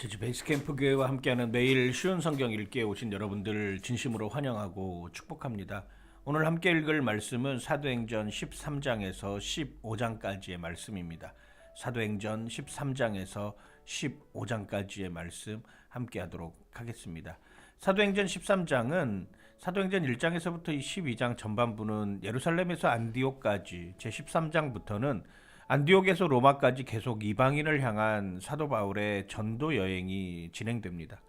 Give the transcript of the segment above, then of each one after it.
제주 베이스캠프 교회와 함께하는 매일 쉬운 성경 읽기에 오신 여러분들 진심으로 환영하고 축복합니다. 오늘 함께 읽을 말씀은 사도행전 13장에서 15장까지의 말씀입니다. 사도행전 13장에서 15장까지의 말씀 함께 하도록 하겠습니다. 사도행전 13장은 사도행전 1장에서부터 12장 전반부는 예루살렘에서 안디옥까지 제 13장부터는 안디옥에서 로마까지 계속 이방인을 향한 사도 바울의 전도 여행이 진행됩니다.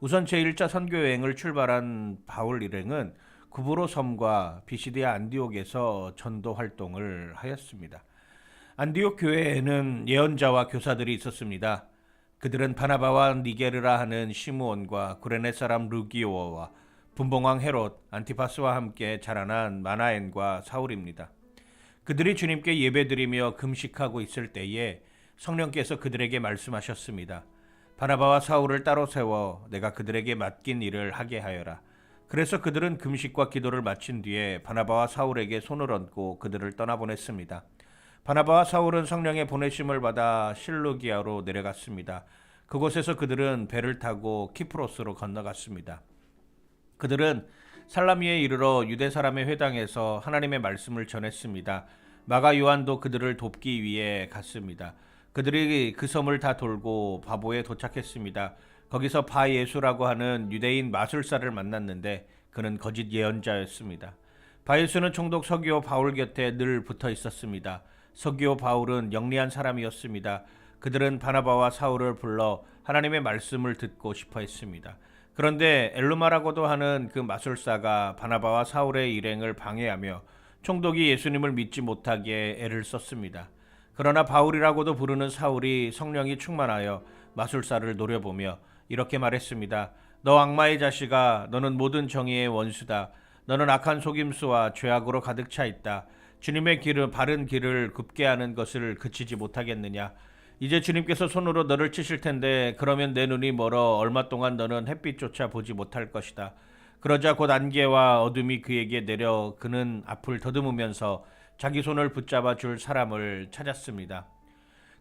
우선 제1차 선교 여행을 출발한 바울 일행은 구브로 섬과 비시디아 안디옥에서 전도 활동을 하였습니다. 안디옥 교회에는 예언자와 교사들이 있었습니다. 그들은 바나바와 니게르라 하는 시므온과 구레네 사람 루기오와 분봉왕 헤롯, 안티파스와 함께 자라난 마나엔과 사울입니다. 그들이 주님께 예배드리며 금식하고 있을 때에 성령께서 그들에게 말씀하셨습니다. 바나바와 사울을 따로 세워 내가 그들에게 맡긴 일을 하게 하여라. 그래서 그들은 금식과 기도를 마친 뒤에 바나바와 사울에게 손을 얹고 그들을 떠나보냈습니다. 바나바와 사울은 성령의 보내심을 받아 실루기아로 내려갔습니다. 그곳에서 그들은 배를 타고 키프로스로 건너갔습니다. 그들은 살라미에 이르러 유대 사람의 회당에서 하나님의 말씀을 전했습니다. 마가 요한도 그들을 돕기 위해 갔습니다. 그들이 그 섬을 다 돌고 바보에 도착했습니다. 거기서 바 예수라고 하는 유대인 마술사를 만났는데 그는 거짓 예언자였습니다. 바 예수는 총독 서기오 바울 곁에 늘 붙어 있었습니다. 서기오 바울은 영리한 사람이었습니다. 그들은 바나바와 사울을 불러 하나님의 말씀을 듣고 싶어 했습니다. 그런데 엘루마라고도 하는 그 마술사가 바나바와 사울의 일행을 방해하며 총독이 예수님을 믿지 못하게 애를 썼습니다. 그러나 바울이라고도 부르는 사울이 성령이 충만하여 마술사를 노려보며 이렇게 말했습니다. 너 악마의 자식아, 너는 모든 정의의 원수다. 너는 악한 속임수와 죄악으로 가득 차 있다. 주님의 길을 바른 길을 굽게 하는 것을 그치지 못하겠느냐? 이제 주님께서 손으로 너를 치실 텐데 그러면 내 눈이 멀어 얼마 동안 너는 햇빛조차 보지 못할 것이다. 그러자 곧 안개와 어둠이 그에게 내려 그는 앞을 더듬으면서 자기 손을 붙잡아 줄 사람을 찾았습니다.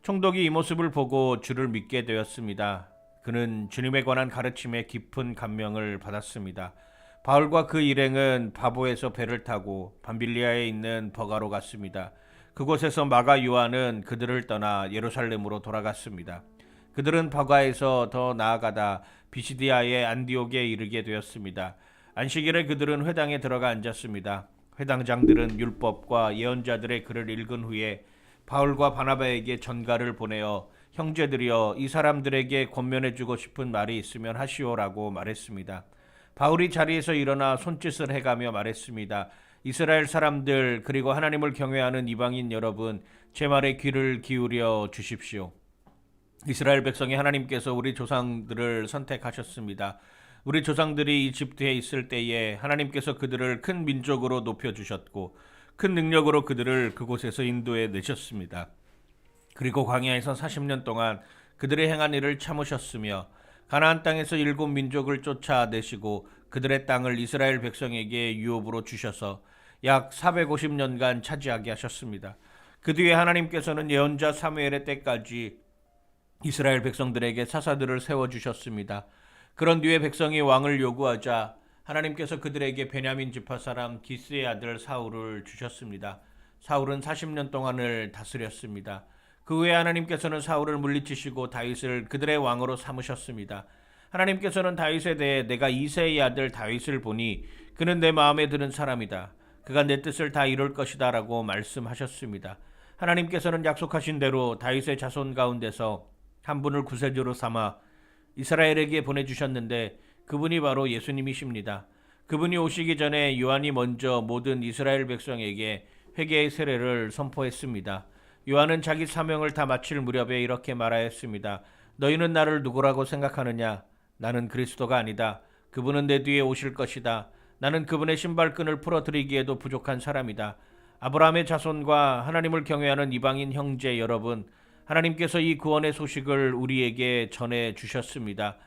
총독이 이 모습을 보고 주를 믿게 되었습니다. 그는 주님에 관한 가르침에 깊은 감명을 받았습니다. 바울과 그 일행은 바보에서 배를 타고 밤빌리아에 있는 버가로 갔습니다. 그곳에서 마가 요한은 그들을 떠나 예루살렘으로 돌아갔습니다. 그들은 버가에서 더 나아가다 비시디아의 안디옥에 이르게 되었습니다. 안식일에 그들은 회당에 들어가 앉았습니다. 회당장들은 율법과 예언자들의 글을 읽은 후에 바울과 바나바에게 전가를 보내어 형제들이여 이 사람들에게 권면해 주고 싶은 말이 있으면 하시오라고 말했습니다. 바울이 자리에서 일어나 손짓을 해가며 말했습니다. 이스라엘 사람들 그리고 하나님을 경외하는 이방인 여러분 제 말에 귀를 기울여 주십시오. 이스라엘 백성이 하나님께서 우리 조상들을 선택하셨습니다. 우리 조상들이 이집트에 있을 때에 하나님께서 그들을 큰 민족으로 높여 주셨고 큰 능력으로 그들을 그곳에서 인도해 내셨습니다. 그리고 광야에서 40년 동안 그들의 행한 일을 참으셨으며 가나안 땅에서 일곱 민족을 쫓아내시고 그들의 땅을 이스라엘 백성에게 유업으로 주셔서 약 450년간 차지하게 하셨습니다. 그 뒤에 하나님께서는 예언자 사무엘의 때까지 이스라엘 백성들에게 사사들을 세워 주셨습니다. 그런 뒤에 백성이 왕을 요구하자 하나님께서 그들에게 베냐민 지파 사람 기스의 아들 사울을 주셨습니다. 사울은 40년 동안을 다스렸습니다. 그 후에 하나님께서는 사울을 물리치시고 다윗을 그들의 왕으로 삼으셨습니다. 하나님께서는 다윗에 대해 내가 이세의 아들 다윗을 보니 그는 내 마음에 드는 사람이다. 그가 내 뜻을 다 이룰 것이다라고 말씀하셨습니다. 하나님께서는 약속하신 대로 다윗의 자손 가운데서 한 분을 구세주로 삼아 이스라엘에게 보내 주셨는데 그분이 바로 예수님이십니다. 그분이 오시기 전에 요한이 먼저 모든 이스라엘 백성에게 회개의 세례를 선포했습니다. 요한은 자기 사명을 다 마칠 무렵에 이렇게 말하였습니다. 너희는 나를 누구라고 생각하느냐? 나는 그리스도가 아니다. 그분은 내 뒤에 오실 것이다. 나는 그분의 신발끈을 풀어드리기에도 부족한 사람이다. 아브라함의 자손과 하나님을 경외하는 이방인 형제 여러분, 하나님께서 이 구원의 소식을 우리에게 전해 주셨습니다.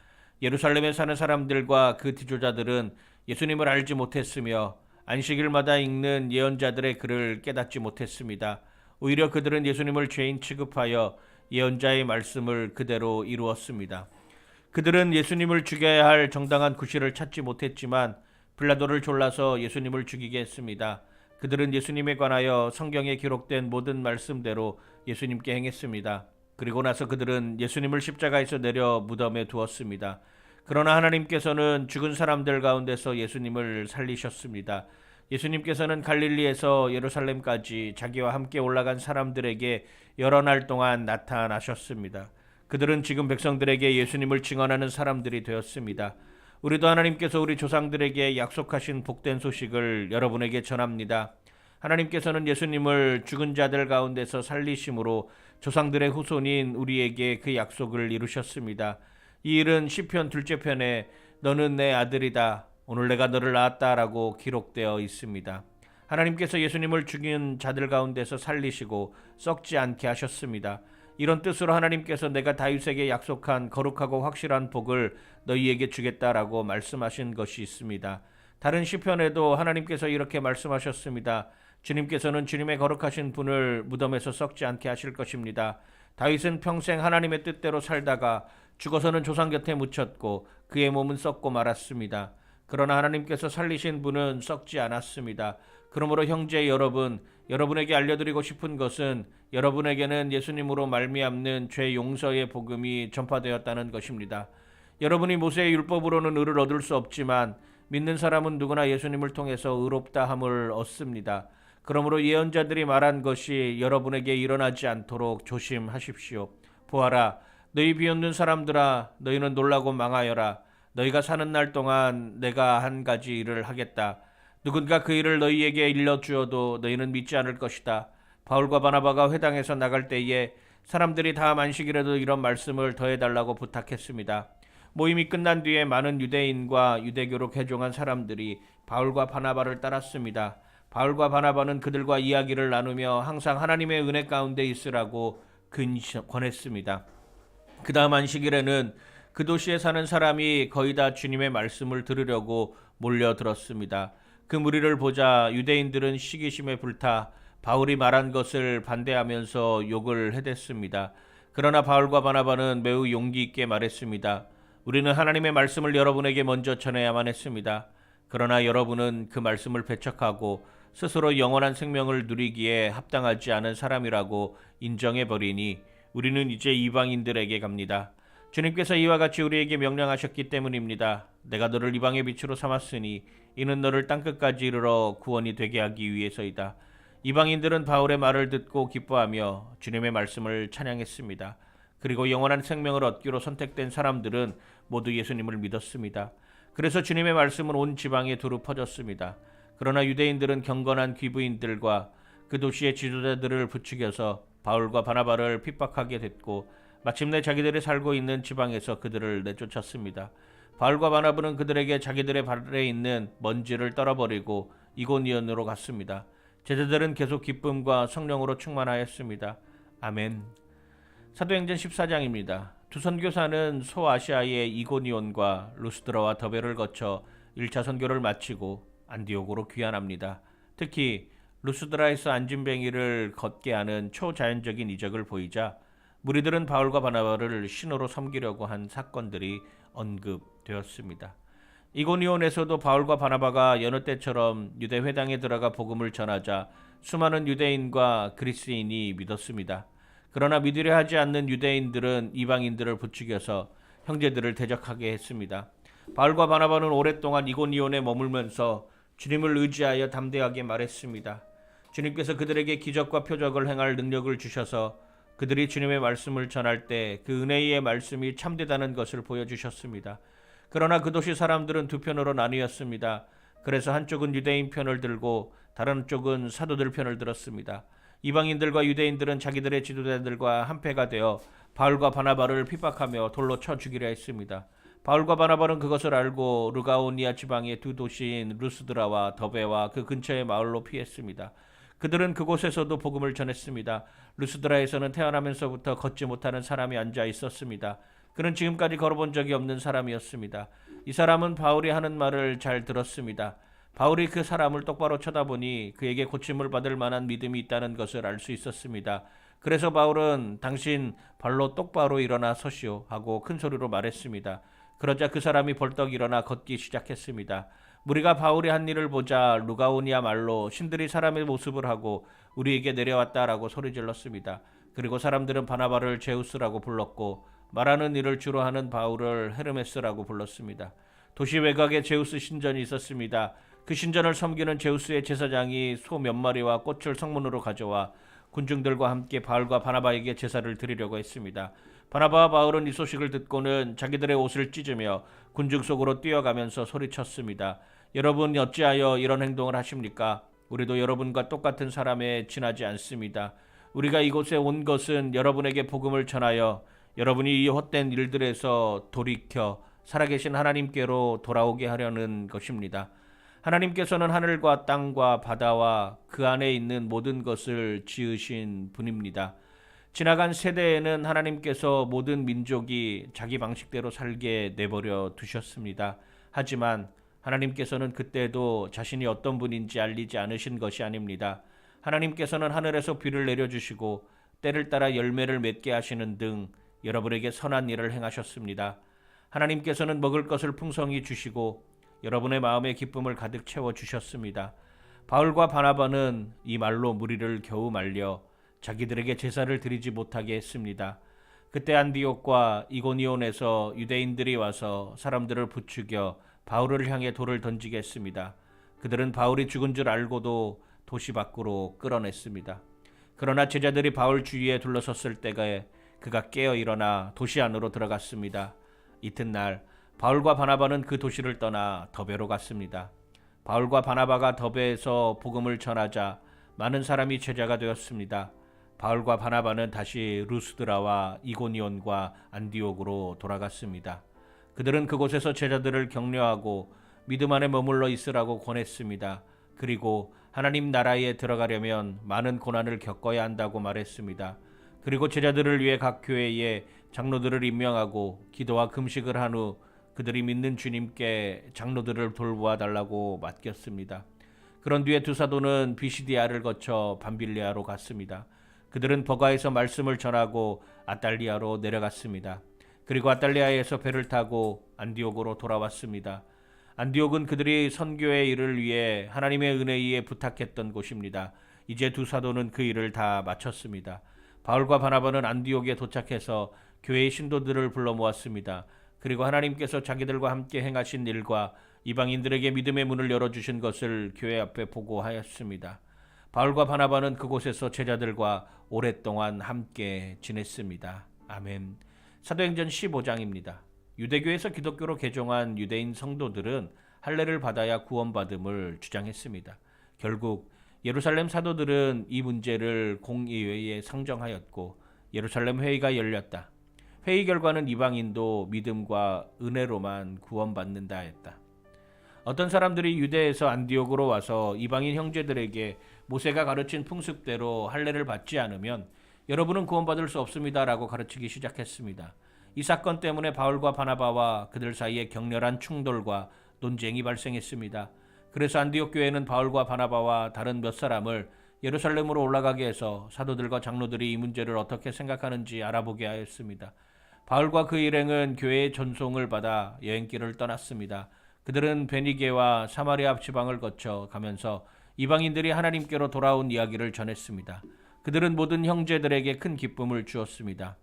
예루살렘에 사는 사람들과 그 지도자들은 예수님을 알지 못했으며 안식일마다 읽는 예언자들의 글을 깨닫지 못했습니다. 오히려 그들은 예수님을 죄인 취급하여 예언자의 말씀을 그대로 이루었습니다. 그들은 예수님을 죽여야 할 정당한 구실을 찾지 못했지만 빌라도를 졸라서 예수님을 죽이게 했습니다. 그들은 예수님에 관하여 성경에 기록된 모든 말씀대로 예수님께 행했습니다. 그리고 나서 그들은 예수님을 십자가에서 내려 무덤에 두었습니다. 그러나 하나님께서는 죽은 사람들 가운데서 예수님을 살리셨습니다. 예수님께서는 갈릴리에서 예루살렘까지 자기와 함께 올라간 사람들에게 여러 날 동안 나타나셨습니다. 그들은 지금 백성들에게 예수님을 증언하는 사람들이 되었습니다. 우리도 하나님께서 우리 조상들에게 약속하신 복된 소식을 여러분에게 전합니다. 하나님께서는 예수님을 죽은 자들 가운데서 살리심으로 조상들의 후손인 우리에게 그 약속을 이루셨습니다. 이 일은 시편 둘째 편에 너는 내 아들이다 오늘 내가 너를 낳았다라고 기록되어 있습니다. 하나님께서 예수님을 죽인 자들 가운데서 살리시고 썩지 않게 하셨습니다. 이런 뜻으로 하나님께서 내가 다윗에게 약속한 거룩하고 확실한 복을 너희에게 주겠다라고 말씀하신 것이 있습니다. 다른 시편에도 하나님께서 이렇게 말씀하셨습니다. 주님께서는 주님의 거룩하신 분을 무덤에서 썩지 않게 하실 것입니다. 다윗은 평생 하나님의 뜻대로 살다가 죽어서는 조상 곁에 묻혔고 그의 몸은 썩고 말았습니다. 그러나 하나님께서 살리신 분은 썩지 않았습니다. 그러므로 형제 여러분, 여러분에게 알려드리고 싶은 것은 여러분에게는 예수님으로 말미암는 죄 용서의 복음이 전파되었다는 것입니다. 여러분이 모세의 율법으로는 의를 얻을 수 없지만 믿는 사람은 누구나 예수님을 통해서 의롭다 함을 얻습니다. 그러므로 예언자들이 말한 것이 여러분에게 일어나지 않도록 조심하십시오. 보아라, 너희 비웃는 사람들아, 너희는 놀라고 망하여라. 너희가 사는 날 동안 내가 한 가지 일을 하겠다. 누군가 그 일을 너희에게 일러주어도 너희는 믿지 않을 것이다. 바울과 바나바가 회당에서 나갈 때에 사람들이 다 만식이라도 이런 말씀을 더해달라고 부탁했습니다. 모임이 끝난 뒤에 많은 유대인과 유대교로 개종한 사람들이 바울과 바나바를 따랐습니다. 바울과 바나바는 그들과 이야기를 나누며 항상 하나님의 은혜 가운데 있으라고 권했습니다. 그 다음 안식일에는 그 도시에 사는 사람이 거의 다 주님의 말씀을 들으려고 몰려들었습니다. 그 무리를 보자 유대인들은 시기심에 불타 바울이 말한 것을 반대하면서 욕을 해댔습니다. 그러나 바울과 바나바는 매우 용기 있게 말했습니다. 우리는 하나님의 말씀을 여러분에게 먼저 전해야만 했습니다. 그러나 여러분은 그 말씀을 배척하고 스스로 영원한 생명을 누리기에 합당하지 않은 사람이라고 인정해 버리니 우리는 이제 이방인들에게 갑니다. 주님께서 이와 같이 우리에게 명령하셨기 때문입니다. 내가 너를 이방의 빛으로 삼았으니 이는 너를 땅끝까지 이르러 구원이 되게 하기 위해서이다. 이방인들은 바울의 말을 듣고 기뻐하며 주님의 말씀을 찬양했습니다. 그리고 영원한 생명을 얻기로 선택된 사람들은 모두 예수님을 믿었습니다. 그래서 주님의 말씀은 온 지방에 두루 퍼졌습니다. 그러나 유대인들은 경건한 귀부인들과 그 도시의 지도자들을 부추겨서 바울과 바나바를 핍박하게 됐고 마침내 자기들이 살고 있는 지방에서 그들을 내쫓았습니다. 바울과 바나바는 그들에게 자기들의 발에 있는 먼지를 떨어버리고 이고니온으로 갔습니다. 제자들은 계속 기쁨과 성령으로 충만하였습니다. 아멘. 사도행전 14장입니다. 두 선교사는 소아시아의 이고니온과 루스드라와 더베를 거쳐 1차 선교를 마치고 안디옥으로 귀환합니다. 특히 루스드라에서 안진뱅이를 걷게 하는 초자연적인 이적을 보이자 무리들은 바울과 바나바를 신호로 섬기려고 한 사건들이 언급되었습니다. 이고니온에서도 바울과 바나바가 여느 때처럼 유대 회당에 들어가 복음을 전하자 수많은 유대인과 그리스인이 믿었습니다. 그러나 믿으려 하지 않는 유대인들은 이방인들을 부추겨서 형제들을 대적하게 했습니다. 바울과 바나바는 오랫동안 이고니온에 머물면서 주님을 의지하여 담대하게 말했습니다. 주님께서 그들에게 기적과 표적을 행할 능력을 주셔서 그들이 주님의 말씀을 전할 때 그 은혜의 말씀이 참되다는 것을 보여주셨습니다. 그러나 그 도시 사람들은 두 편으로 나뉘었습니다. 그래서 한쪽은 유대인 편을 들고 다른 쪽은 사도들 편을 들었습니다. 이방인들과 유대인들은 자기들의 지도자들과 한패가 되어 바울과 바나바를 핍박하며 돌로 쳐 죽이려 했습니다. 바울과 바나바는 그것을 알고 루가오니아 지방의 두 도시인 루스드라와 더베와 그 근처의 마을로 피했습니다. 그들은 그곳에서도 복음을 전했습니다. 루스드라에서는 태어나면서부터 걷지 못하는 사람이 앉아 있었습니다. 그는 지금까지 걸어본 적이 없는 사람이었습니다. 이 사람은 바울이 하는 말을 잘 들었습니다. 바울이 그 사람을 똑바로 쳐다보니 그에게 고침을 받을 만한 믿음이 있다는 것을 알 수 있었습니다. 그래서 바울은 당신 발로 똑바로 일어나 서시오 하고 큰 소리로 말했습니다. 그러자 그 사람이 벌떡 일어나 걷기 시작했습니다. 우리가 바울이 한 일을 보자 루가오니아 말로 신들이 사람의 모습을 하고 우리에게 내려왔다라고 소리 질렀습니다. 그리고 사람들은 바나바를 제우스라고 불렀고 말하는 일을 주로 하는 바울을 헤르메스라고 불렀습니다. 도시 외곽에 제우스 신전이 있었습니다. 그 신전을 섬기는 제우스의 제사장이 소 몇 마리와 꽃을 성문으로 가져와 군중들과 함께 바울과 바나바에게 제사를 드리려고 했습니다. 바나바와 바울은 이 소식을 듣고는 자기들의 옷을 찢으며 군중 속으로 뛰어가면서 소리쳤습니다. 여러분 어찌하여 이런 행동을 하십니까? 우리도 여러분과 똑같은 사람에 지나지 않습니다. 우리가 이곳에 온 것은 여러분에게 복음을 전하여 여러분이 이 헛된 일들에서 돌이켜 살아계신 하나님께로 돌아오게 하려는 것입니다. 하나님께서는 하늘과 땅과 바다와 그 안에 있는 모든 것을 지으신 분입니다. 지나간 세대에는 하나님께서 모든 민족이 자기 방식대로 살게 내버려 두셨습니다. 하지만 하나님께서는 그때도 자신이 어떤 분인지 알리지 않으신 것이 아닙니다. 하나님께서는 하늘에서 비를 내려주시고 때를 따라 열매를 맺게 하시는 등 여러분에게 선한 일을 행하셨습니다. 하나님께서는 먹을 것을 풍성히 주시고 여러분의 마음에 기쁨을 가득 채워 주셨습니다. 바울과 바나바는 이 말로 무리를 겨우 말려 자기들에게 제사를 드리지 못하게 했습니다. 그때 안디옥과 이고니온에서 유대인들이 와서 사람들을 부추겨 바울을 향해 돌을 던지게 했습니다. 그들은 바울이 죽은 줄 알고도 도시 밖으로 끌어냈습니다. 그러나 제자들이 바울 주위에 둘러섰을 때에 그가 깨어 일어나 도시 안으로 들어갔습니다. 이튿날 바울과 바나바는 그 도시를 떠나 더베로 갔습니다. 바울과 바나바가 더베에서 복음을 전하자 많은 사람이 제자가 되었습니다. 바울과 바나바는 다시 루스드라와 이고니온과 안디옥으로 돌아갔습니다. 그들은 그곳에서 제자들을 격려하고 믿음 안에 머물러 있으라고 권했습니다. 그리고 하나님 나라에 들어가려면 많은 고난을 겪어야 한다고 말했습니다. 그리고 제자들을 위해 각 교회에 장로들을 임명하고 기도와 금식을 한 후 그들이 믿는 주님께 장로들을 돌보아 달라고 맡겼습니다. 그런 뒤에 두 사도는 비시디아를 거쳐 밤빌리아로 갔습니다. 그들은 버가에서 말씀을 전하고 아달리아로 내려갔습니다. 그리고 아달리아에서 배를 타고 안디옥으로 돌아왔습니다. 안디옥은 그들이 선교의 일을 위해 하나님의 은혜에 부탁했던 곳입니다. 이제 두 사도는 그 일을 다 마쳤습니다. 바울과 바나바는 안디옥에 도착해서 교회의 신도들을 불러 모았습니다. 그리고 하나님께서 자기들과 함께 행하신 일과 이방인들에게 믿음의 문을 열어주신 것을 교회 앞에 보고하였습니다. 바울과 바나바는 그곳에서 제자들과 오랫동안 함께 지냈습니다. 아멘. 사도행전 15장입니다. 유대교에서 기독교로 개종한 유대인 성도들은 할례를 받아야 구원받음을 주장했습니다. 결국 예루살렘 사도들은 이 문제를 공의회에 상정하였고 예루살렘 회의가 열렸다. 회의 결과는 이방인도 믿음과 은혜로만 구원받는다 했다. 어떤 사람들이 유대에서 안디옥으로 와서 이방인 형제들에게 모세가 가르친 풍습대로 할례를 받지 않으면 여러분은 구원받을 수 없습니다라고 가르치기 시작했습니다. 이 사건 때문에 바울과 바나바와 그들 사이에 격렬한 충돌과 논쟁이 발생했습니다. 그래서 안디옥 교회는 바울과 바나바와 다른 몇 사람을 예루살렘으로 올라가게 해서 사도들과 장로들이 이 문제를 어떻게 생각하는지 알아보게 하였습니다. 바울과 그 일행은 교회의 전송을 받아 여행길을 떠났습니다. 그들은 베니게와 사마리아 앞 지방을 거쳐 가면서 이방인들이 하나님께로 돌아온 이야기를 전했습니다. 그들은 모든 형제들에게 큰 기쁨을 주었습니다.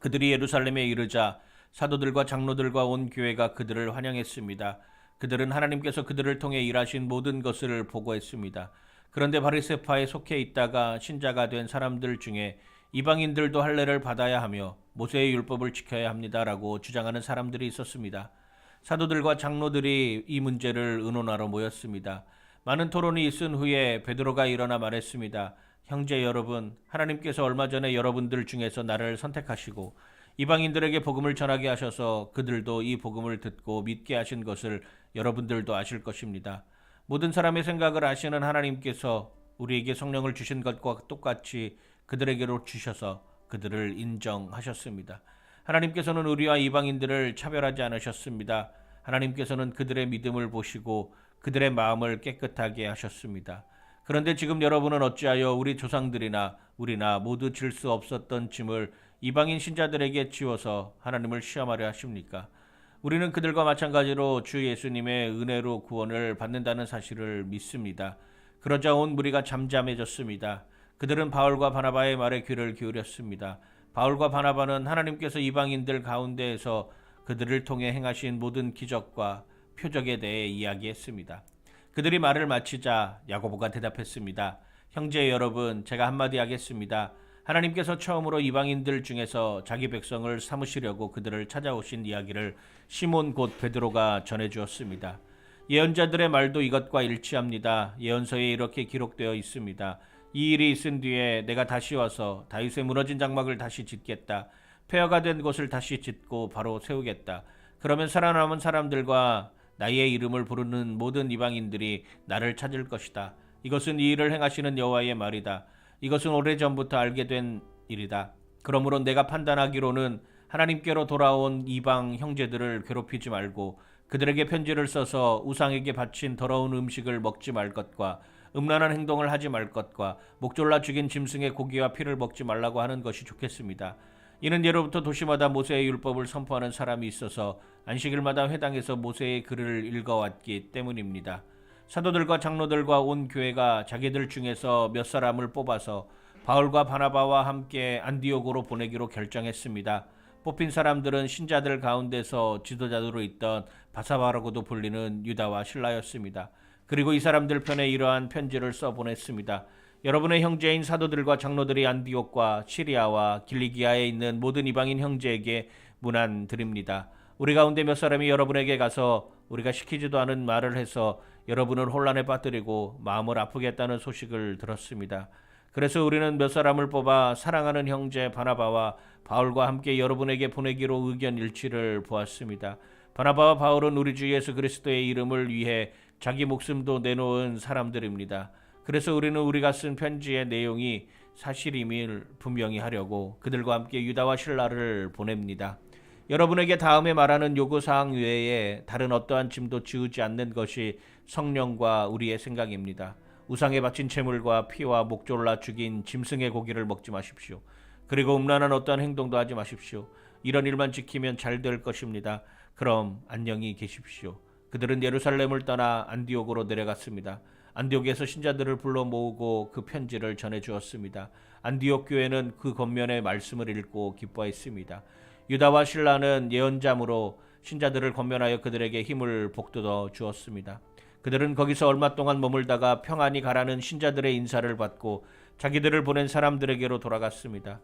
그들이 예루살렘에 이르자 사도들과 장로들과 온 교회가 그들을 환영했습니다. 그들은 하나님께서 그들을 통해 일하신 모든 것을 보고했습니다. 그런데 바리세파에 속해 있다가 신자가 된 사람들 중에 이방인들도 할례를 받아야 하며 모세의 율법을 지켜야 합니다라고 주장하는 사람들이 있었습니다. 사도들과 장로들이 이 문제를 의논하러 모였습니다. 많은 토론이 있은 후에 베드로가 일어나 말했습니다. 형제 여러분, 하나님께서 얼마 전에 여러분들 중에서 나를 선택하시고 이방인들에게 복음을 전하게 하셔서 그들도 이 복음을 듣고 믿게 하신 것을 여러분들도 아실 것입니다. 모든 사람의 생각을 아시는 하나님께서 우리에게 성령을 주신 것과 똑같이 그들에게로 주셔서 그들을 인정하셨습니다. 하나님께서는 우리와 이방인들을 차별하지 않으셨습니다. 하나님께서는 그들의 믿음을 보시고 그들의 마음을 깨끗하게 하셨습니다. 그런데 지금 여러분은 어찌하여 우리 조상들이나 우리나 모두 질 수 없었던 짐을 이방인 신자들에게 지워서 하나님을 시험하려 하십니까? 우리는 그들과 마찬가지로 주 예수님의 은혜로 구원을 받는다는 사실을 믿습니다. 그러자 온 무리가 잠잠해졌습니다. 그들은 바울과 바나바의 말에 귀를 기울였습니다. 바울과 바나바는 하나님께서 이방인들 가운데에서 그들을 통해 행하신 모든 기적과 표적에 대해 이야기했습니다. 그들이 말을 마치자 야고보가 대답했습니다. 형제 여러분, 제가 한마디 하겠습니다. 하나님께서 처음으로 이방인들 중에서 자기 백성을 삼으시려고 그들을 찾아오신 이야기를 시몬 곧 베드로가 전해 주었습니다. 예언자들의 말도 이것과 일치합니다. 예언서에 이렇게 기록되어 있습니다. 이 일이 있은 뒤에 내가 다시 와서 다윗의 무너진 장막을 다시 짓겠다. 폐허가 된 곳을 다시 짓고 바로 세우겠다. 그러면 살아남은 사람들과 나의 이름을 부르는 모든 이방인들이 나를 찾을 것이다. 이것은 이 일을 행하시는 여호와의 말이다. 이것은 오래전부터 알게 된 일이다. 그러므로 내가 판단하기로는 하나님께로 돌아온 이방 형제들을 괴롭히지 말고 그들에게 편지를 써서 우상에게 바친 더러운 음식을 먹지 말 것과 음란한 행동을 하지 말 것과 목졸라 죽인 짐승의 고기와 피를 먹지 말라고 하는 것이 좋겠습니다. 이는 예로부터 도시마다 모세의 율법을 선포하는 사람이 있어서 안식일마다 회당에서 모세의 글을 읽어왔기 때문입니다. 사도들과 장로들과 온 교회가 자기들 중에서 몇 사람을 뽑아서 바울과 바나바와 함께 안디옥으로 보내기로 결정했습니다. 뽑힌 사람들은 신자들 가운데서 지도자로 있던 바사바라고도 불리는 유다와 신라였습니다. 그리고 이 사람들 편에 이러한 편지를 써 보냈습니다. 여러분의 형제인 사도들과 장로들이 안디옥과 시리아와 길리기아에 있는 모든 이방인 형제에게 문안 드립니다. 우리 가운데 몇 사람이 여러분에게 가서 우리가 시키지도 않은 말을 해서 여러분을 혼란에 빠뜨리고 마음을 아프게 했다는 소식을 들었습니다. 그래서 우리는 몇 사람을 뽑아 사랑하는 형제 바나바와 바울과 함께 여러분에게 보내기로 의견 일치를 보았습니다. 바나바와 바울은 우리 주 예수 그리스도의 이름을 위해 자기 목숨도 내놓은 사람들입니다. 그래서 우리는 우리가 쓴 편지의 내용이 사실임을 분명히 하려고 그들과 함께 유다와 신라를 보냅니다. 여러분에게 다음에 말하는 요구 사항 외에 다른 어떠한 짐도 지우지 않는 것이 성령과 우리의 생각입니다. 우상에 바친 채물과 피와 목졸라 죽인 짐승의 고기를 먹지 마십시오. 그리고 음란한 어떠한 행동도 하지 마십시오. 이런 일만 지키면 잘 될 것입니다. 그럼 안녕히 계십시오. 그들은 예루살렘을 떠나 안디옥으로 내려갔습니다. 안디옥에서 신자들을 불러 모으고 그 편지를 전해 주었습니다. 안디옥 교회는 그 겉면의 말씀을 읽고 기뻐했습니다. 유다와 신라는 예언자므로 신자들을 권면하여 그들에게 힘을 복돋워 주었습니다. 그들은 거기서 얼마 동안 머물다가 평안히 가라는 신자들의 인사를 받고 자기들을 보낸 사람들에게로 돌아갔습니다.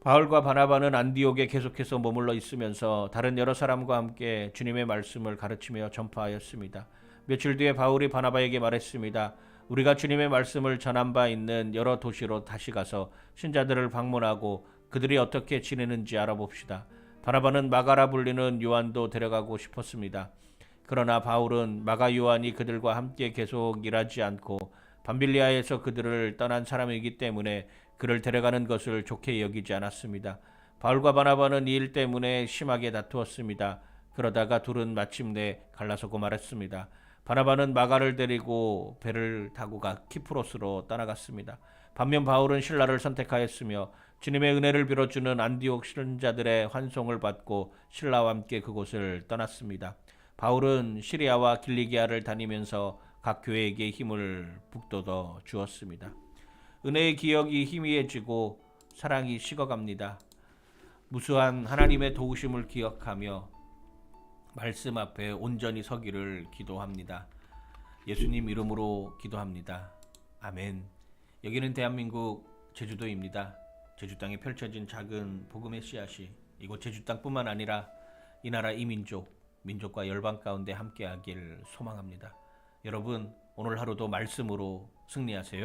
바울과 바나바는 안디옥에 계속해서 머물러 있으면서 다른 여러 사람과 함께 주님의 말씀을 가르치며 전파하였습니다. 며칠 뒤에 바울이 바나바에게 말했습니다. 우리가 주님의 말씀을 전한 바 있는 여러 도시로 다시 가서 신자들을 방문하고 그들이 어떻게 지내는지 알아봅시다. 바나바는 마가라 불리는 요한도 데려가고 싶었습니다. 그러나 바울은 마가 요한이 그들과 함께 계속 일하지 않고 밤빌리아에서 그들을 떠난 사람이기 때문에 그를 데려가는 것을 좋게 여기지 않았습니다. 바울과 바나바는 이 일 때문에 심하게 다투었습니다. 그러다가 둘은 마침내 갈라서 고 말했습니다. 바나바는 마가를 데리고 배를 타고 가 키프로스로 떠나갔습니다. 반면 바울은 신라를 선택하였으며 주님의 은혜를 빌어주는 안디옥 신자들의 환송을 받고 신라와 함께 그곳을 떠났습니다. 바울은 시리아와 길리기아를 다니면서 각 교회에게 힘을 북돋워 주었습니다. 은혜의 기억이 희미해지고 사랑이 식어갑니다. 무수한 하나님의 도우심을 기억하며 말씀 앞에 온전히 서기를 기도합니다. 예수님 이름으로 기도합니다. 아멘. 여기는 대한민국 제주도입니다. 제주 땅에 펼쳐진 작은 복음의 씨앗이 이곳 제주 땅뿐만 아니라 이 나라 이민족, 민족과 열방 가운데 함께하길 소망합니다. 여러분 오늘 하루도 말씀으로 승리하세요.